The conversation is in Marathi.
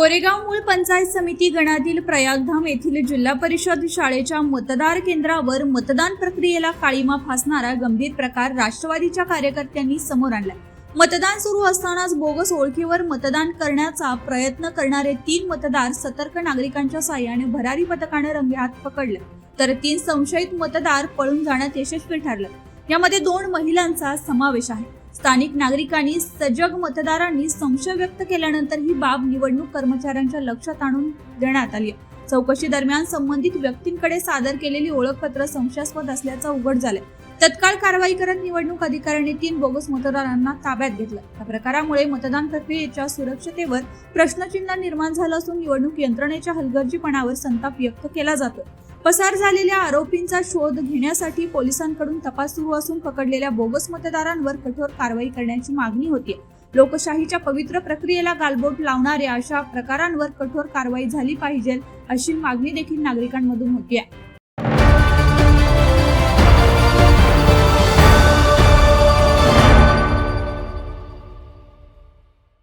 कोरेगाव मूळ पंचायत समिती गणातील प्रयागधाम येथील जिल्हा परिषद शाळेच्या मतदार केंद्रावर मतदान प्रक्रियेला काळीमा फासणारा गंभीर प्रकार राष्ट्रवादीच्या कार्यकर्त्यांनी समोर आणला मतदान सुरू असतानाच बोगस ओळखीवर मतदान करण्याचा प्रयत्न करणारे तीन मतदार सतर्क नागरिकांच्या साह्याने भरारी पथकाने रंगेहात पकडले. तर तीन संशयित मतदार पळून जाण्यात यशस्वी ठरले. यामध्ये दोन महिलांचा समावेश आहे. स्थानिक नागरिकांनी सजग मतदारांनी संशय व्यक्त केल्यानंतर ही बाब निवडणूक कर्मचाऱ्यांच्या लक्षात आणून देण्यात आली चौकशी दरम्यान संबंधित व्यक्तींकडे सादर केलेली ओळखपत्र संशयास्पद असल्याचं उघड झालंय. तत्काळ कारवाई करत निवडणूक अधिकाऱ्यांनी तीन बोगस मतदारांना ताब्यात घेतलं. या प्रकारामुळे मतदान प्रक्रियेच्या सुरक्षतेवर प्रश्नचिन्ह निर्माण झालं असून निवडणूक यंत्रणेच्या हलगर्जीपणावर संताप व्यक्त केला जातो पसार झालेल्या आरोपींचा शोध घेण्यासाठी पोलिसांकडून तपास सुरू असून पकडलेल्या बोगस मतदारांवर कठोर कारवाई करण्याची मागणी होती लोकशाहीच्या पवित्र प्रक्रियेला गालबोट लावणाऱ्या अशा प्रकारांवर कठोर कारवाई झाली पाहिजे अशी मागणी देखील नागरिकांमधून होती आहे